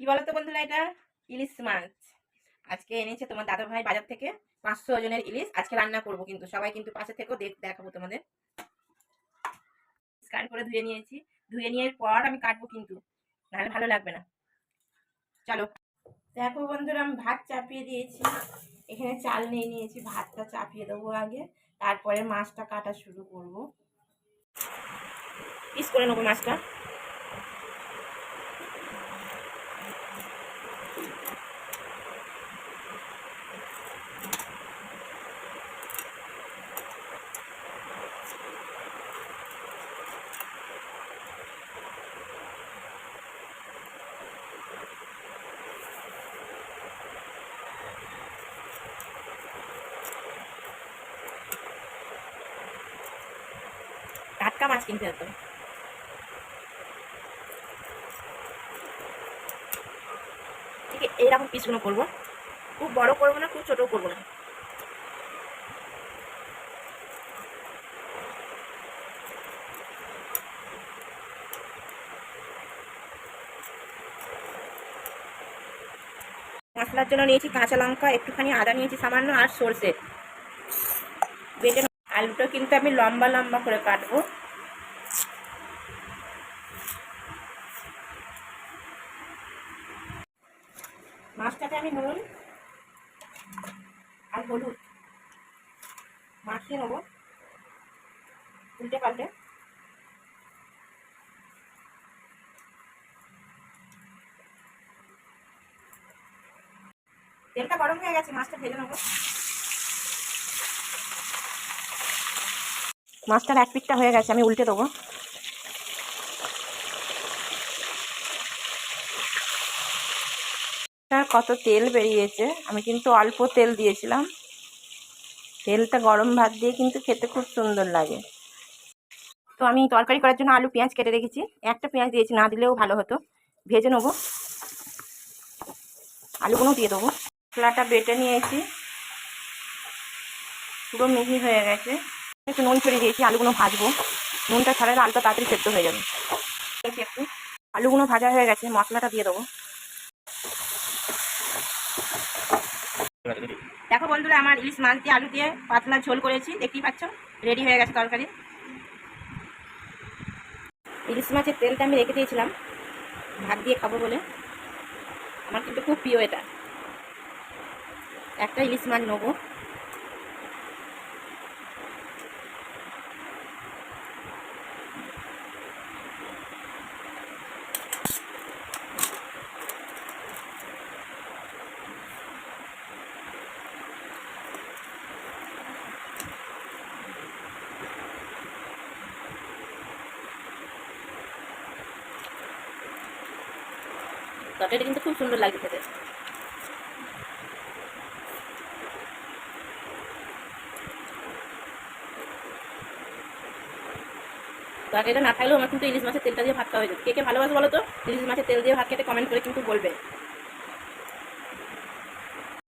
কি বলতো বন্ধুরা এটা? ইলিশ মাছ। আজকে এনেছে তোমার দাদা ভাই বাজার থেকে পাঁচশো ওজনের ইলিশ। আজকে রান্না করব কিন্তু, সবাই কিন্তু পাশে থেকেও দেখ দেখাবো তোমাদের। স্কান করে ধুয়ে নিয়েছি। ধুয়ে নিয়ে পর আমি কাটবো কিন্তু, নাহলে ভালো লাগবে না। চলো। দেখো বন্ধুরা, আমি ভাত চাপিয়ে দিয়েছি। এখানে চাল নিয়ে নিয়েছি, ভাতটা চাপিয়ে দেবো আগে। তারপরে মাছটা কাটা শুরু করব। পিস করে নেব মাছটা। টাটকা মাছ কিনতে হতো ঠিক আছে, এইরকম পিসগুলো করব। খুব বড় করব না, খুব ছোটও করব না। মশলার জন্য নিয়েছি কাঁচা লঙ্কা, একটুখানি আদা নিয়েছি সামান্য, আর সর্ষে। বেটে আলুটা কিন্তু আমি লম্বা লম্বা করে কাটবো। মাছটাতে আমি নুন আর হলুদ মাখিয়ে নেব। উল্টে পাল্টে। তেলটা গরম হয়ে গেছে, মাছটা ভেজে নেব। মাছটার এক পিঠটা হয়ে গেছে, আমি উল্টে দেবো। কত তেল বেরিয়েছে? আমি কিন্তু অল্প তেল দিয়েছিলাম। তেলটা গরম ভাত দিয়ে কিন্তু খেতে খুব সুন্দর লাগে। তো আমি তরকারি করার জন্য আলু, পেঁয়াজ কেটে রেখেছি। একটা পেঁয়াজ দিয়েছি, না দিলেও ভালো হতো। ভেজে নেব। আলুগুলো দিয়ে দেবো। মশলাটা বেটে নিয়েছি। পুরো মিহি হয়ে গেছে। একটু নুন ছড়িয়ে দিয়েছি, আলুগুলো ভাজবো। নুনটা ছাড়ালে আলুটা তাড়াতাড়ি সেদ্ধ হয়ে যাবে। একটু আলুগুলো ভাজা হয়ে গেছে, মশলাটা দিয়ে দেবো। দেখো বন্ধুরা, আমার ইলিশ মাছ দিয়ে আলু দিয়ে পাতলা ঝোল করেছি। দেখতেই পাচ্ছ? রেডি হয়ে গেছে তরকারি। ইলিশ মাছের তেলটা আমি রেখে দিয়েছিলাম। ভাত দিয়ে খাব বলে। আমার কিন্তু খুব প্রিয় এটা। একটা ইলিশ মাছ নেব। তরকারিটা কিন্তু খুব সুন্দর লাগে খেতে। তরকারিটা না থাকলেও আমার কিন্তু ইলিশ মাছের তেলটা দিয়ে ভাত খাওয়া হয়ে যাবে কে কে ভালোবাসে বলো তো? ইলিশ মাছের তেল দিয়ে ভাত খেতে কমেন্ট করে কিন্তু বলবে।